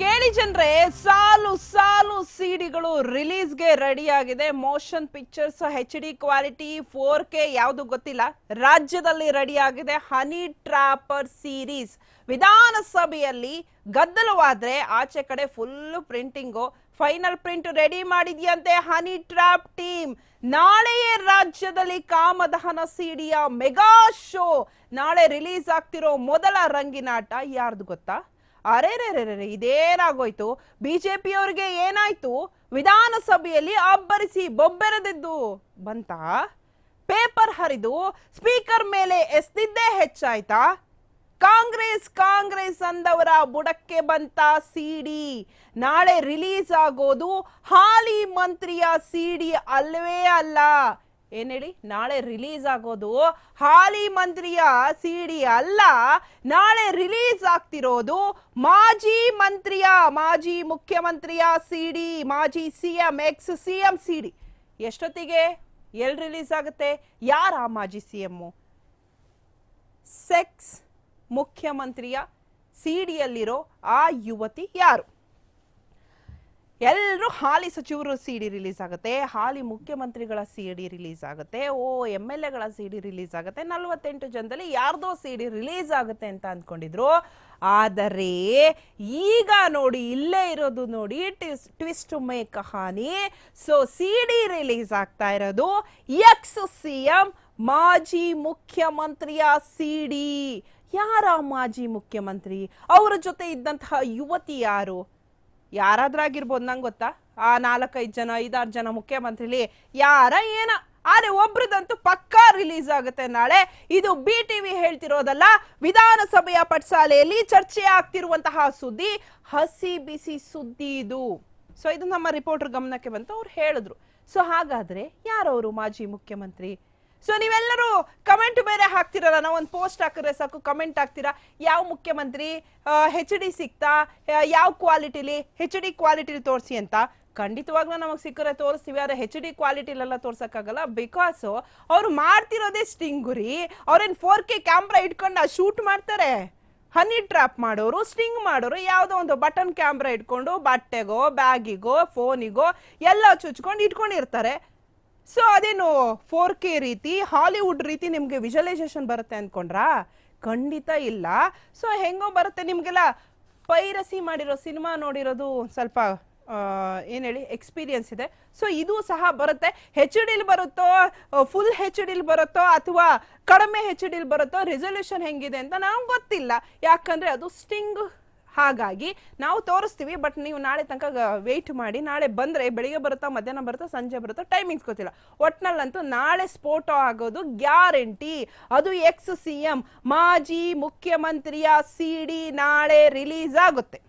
ಕೇಳಿ ಜನರೇ, ಸಾಲು ಸಾಲು ಸಿಡಿಗಳು ರಿಲೀಸ್ಗೆ ರೆಡಿ ಆಗಿದೆ motion pictures H D quality four K ಯಾವುದು ಗೊತ್ತಿಲ್ಲ. ರಾಜ್ಯದಲ್ಲಿ ರೆಡಿ ಆಗಿದೆ ಹನಿ ಟ್ರಾಪರ್ ಸೀರೀಸ್. ವಿಧಾನಸಭೆಯಲ್ಲಿ ಗದ್ದಲವಾದ್ರೆ ಆಚೆ ಕಡೆ full printing. Final print ready ಮಾಡಿದ್ಯಂತೆ honey trap team. ನಾಳೆಯೇ ರಾಜ್ಯದಲ್ಲಿ ಕಾಮದಹನ ಸಿಡಿಯ ಮೆಗಾ ಶೋ. ನಾಳೆ ರಿಲೀಸ್ ಆಗ್ತಿರೋ ಮೊದಲ ರಂಗಿನಾಟ ಯಾರ್ದು ಗೊತ್ತಾ? ಅರೆರೆರೆರೆ ಇದೇನಾಗೋಯ್ತು? ಬಿಜೆಪಿಯವರಿಗೆ ಏನಾಯ್ತು? ವಿಧಾನಸಭೆಯಲ್ಲಿ ಅಬ್ಬರಿಸಿ ಬೊಬ್ಬೆರೆದಿದ್ದು ಬಂತಾ? ಪೇಪರ್ ಹರಿದು ಸ್ಪೀಕರ್ ಮೇಲೆ ಎಸ್ತಿದ್ದೇ ಹೆಚ್ಚಾಯ್ತಾ? ಕಾಂಗ್ರೆಸ್ ಕಾಂಗ್ರೆಸ್ ಅಂದವರ ಬುಡಕ್ಕೆ ಬಂತ ಸಿಡಿ? ನಾಳೆ ರಿಲೀಸ್ ಆಗೋದು ಹಾಲಿ ಮಂತ್ರಿಯ ಸಿಡಿ ಅಲ್ಲವೇ ಅಲ್ಲ. ಏನ್ ಹೇಳಿ? ನಾಳೆ ರಿಲೀಸ್ ಆಗೋದು ಹಾಲಿ ಮಂತ್ರಿಯ ಸಿಡಿ ಅಲ್ಲ, ನಾಳೆ ರಿಲೀಸ್ ಆಗ್ತಿರೋದು ಮಾಜಿ ಮಂತ್ರಿಯ, ಮಾಜಿ ಮುಖ್ಯಮಂತ್ರಿಯ ಸಿಡಿ ಮಾಜಿ C M ex C CM CD ಎಷ್ಟೊತ್ತಿಗೆ? ಎಲ್ಲಿ ರಿಲೀಸ್ ಆಗುತ್ತೆ? ಯಾರ ಮಾಜಿ ಸಿ ಎಮ್ಮು ಸೆಕ್ಸ್ ಮುಖ್ಯಮಂತ್ರಿಯ ಸಿಡಿಯಲ್ಲಿರೋ ಆ ಯುವತಿ ಯಾರು? ಎಲ್ಲರೂ ಹಾಲಿ ಸಚಿವರು ಸಿ ಡಿ ರಿಲೀಸ್ ಆಗುತ್ತೆ, ಹಾಲಿ ಮುಖ್ಯಮಂತ್ರಿಗಳ ಸಿ ಡಿ ರಿಲೀಸ್ ಆಗುತ್ತೆ, ಓ, ಎಂ ಎಲ್ ಎಗಳ ಸಿ ಡಿ ರಿಲೀಸ್ ಆಗುತ್ತೆ, ನಲವತ್ತೆಂಟು ಜನದಲ್ಲಿ ಯಾರ್ದೋ ಸಿ ಡಿ ರಿಲೀಸ್ ಆಗುತ್ತೆ ಅಂತ ಅಂದ್ಕೊಂಡಿದ್ರು. ಆದರೆ ಈಗ ನೋಡಿ, ಇಲ್ಲೇ ಇರೋದು ನೋಡಿ ಟ್ವಿಸ್ಟ್ ಮೇಕ್ ಹಾನಿ ಸೊ ಸಿ ಡಿ ರಿಲೀಸ್ ಆಗ್ತಾ ಇರೋದು ಎಕ್ಸ್ ಸಿ ಎಂ ಮಾಜಿ ಮುಖ್ಯಮಂತ್ರಿಯ ಸಿ ಡಿ ಯಾರ ಮಾಜಿ ಮುಖ್ಯಮಂತ್ರಿ? ಅವರ ಜೊತೆ ಇದ್ದಂತಹ ಯುವತಿ ಯಾರು? ಯಾರಾದ್ರಾಗಿರ್ಬೋದು ನಂಗೆ ಗೊತ್ತಾ? ಆ ನಾಲ್ಕೈದು ಜನ, ಐದಾರು ಜನ ಮುಖ್ಯಮಂತ್ರಿಲಿ ಯಾರ ಏನ? ಆದ್ರೆ ಒಬ್ರದಂತೂ ಪಕ್ಕಾ ರಿಲೀಸ್ ಆಗುತ್ತೆ ನಾಳೆ. ಇದು ಬಿ ಟಿವಿ ಹೇಳ್ತಿರೋದಲ್ಲ, ವಿಧಾನಸಭೆಯ ಪಟ್ಸಾಲೆಯಲ್ಲಿ ಚರ್ಚೆ ಆಗ್ತಿರುವಂತಹ ಸುದ್ದಿ, ಹಸಿ ಬಿಸಿ ಸುದ್ದಿ ಇದು. ಸೊ ಇದು ನಮ್ಮ ರಿಪೋರ್ಟರ್ ಗಮನಕ್ಕೆ ಬಂತು, ಅವ್ರು ಹೇಳಿದ್ರು. ಸೊ ಹಾಗಾದ್ರೆ ಯಾರವರು ಮಾಜಿ ಮುಖ್ಯಮಂತ್ರಿ? ಸೊ ನೀವೆಲ್ಲರೂ ಕಮೆಂಟ್ ಬೇರೆ ಹಾಕ್ತಿರಲ್ಲ? ನಾವು ಒಂದು ಪೋಸ್ಟ್ ಹಾಕಿದ್ರೆ ಸಾಕು ಕಮೆಂಟ್ ಹಾಕ್ತೀರಾ? ಯಾವ ಮುಖ್ಯಮಂತ್ರಿ ಹೆಚ್ ಡಿ ಸಿಕ್ತಾ? ಯಾವ ಕ್ವಾಲಿಟಿಲಿ ಹೆಚ್ ಡಿ ಕ್ವಾಲಿಟಿಲಿ ತೋರಿಸಿ ಅಂತ ಖಂಡಿತವಾಗ್ಲೂ ನಮಗೆ ಸಿಕ್ಕರೆ ತೋರಿಸ್ತೀವಿ. ಆದರೆ ಹೆಚ್ ಡಿ ಕ್ವಾಲಿಟಿಲೆಲ್ಲ ತೋರ್ಸೋಕ್ಕಾಗಲ್ಲ. ಬಿಕಾಸ್ ಅವರು ಮಾಡ್ತಿರೋದೇ ಸ್ಟಿಂಗುರಿ. ಅವ್ರೇನು ಫೋರ್ ಕೆ ಕ್ಯಾಮ್ರಾ ಇಟ್ಕೊಂಡು ಶೂಟ್ ಮಾಡ್ತಾರೆ? ಹನಿ ಟ್ರ್ಯಾಪ್ ಮಾಡೋರು ಸ್ಟಿಂಗ್ ಮಾಡೋರು, ಯಾವುದೋ ಒಂದು ಬಟನ್ ಕ್ಯಾಮ್ರಾ ಇಟ್ಕೊಂಡು ಬಟ್ಟೆಗೋ, ಬ್ಯಾಗಿಗೋ ಫೋನಿಗೋ ಎಲ್ಲ ಚುಚ್ಕೊಂಡು ಇಟ್ಕೊಂಡಿರ್ತಾರೆ. ಸೊ, ಅದೇನು ಫೋರ್ ಕೆ ರೀತಿ ಹಾಲಿವುಡ್ ರೀತಿ ನಿಮಗೆ ವಿಜುವಲೈಸೇಷನ್ ಬರುತ್ತೆ ಅಂದ್ಕೊಂಡ್ರಾ ಖಂಡಿತ ಇಲ್ಲ. ಸೊ, ಹೆಂಗೋ ಬರುತ್ತೆ ನಿಮಗೆಲ್ಲ ಪೈರಸಿ ಮಾಡಿರೋ ಸಿನಿಮಾ ನೋಡಿರೋದು ಸ್ವಲ್ಪ ಏನು ಹೇಳಿ ಎಕ್ಸ್ಪೀರಿಯನ್ಸ್ ಇದೆ. ಸೊ, ಇದು ಸಹ ಬರುತ್ತೆ. ಹೆಚ್ ಡಿಲ್ ಬರುತ್ತೋ ಫುಲ್ ಹೆಚ್ ಡಿಲ್ ಬರುತ್ತೋ, ಅಥವಾ ಕಡಿಮೆ ಹೆಚ್ ಡಿಲ್ ಬರುತ್ತೋ ರೆಸೊಲ್ಯೂಷನ್ ಹೆಂಗಿದೆ ಅಂತ ನಮ್ಗೆ ಗೊತ್ತಿಲ್ಲ. ಯಾಕಂದ್ರೆ ಅದು ಸ್ಟಿಂಗ್ ಹಾಗಾಗಿ ನಾವು ತೋರಿಸ್ತೀವಿ ಬಟ್ ನೀವು ನಾಳೆ ತನಕ ವೆಯ್ಟ್ ಮಾಡಿ. ನಾಳೆ ಬಂದರೆ ಬೆಳಿಗ್ಗೆ ಬರುತ್ತಾ, ಮಧ್ಯಾಹ್ನ ಬರುತ್ತಾ, ಸಂಜೆ ಬರುತ್ತಾ ಟೈಮಿಂಗ್ಸ್ ಗೊತ್ತಿಲ್ಲ. ಒಟ್ನಲ್ಲಂತೂ ನಾಳೆ ಸ್ಫೋಟ ಆಗೋದು ಗ್ಯಾರಂಟಿ ಅದು ಎಕ್ಸ್ ಸಿ ಎಂ ಮಾಜಿ ಮುಖ್ಯಮಂತ್ರಿಯ ಸಿ ಡಿ ನಾಳೆ ರಿಲೀಸ್ ಆಗುತ್ತೆ.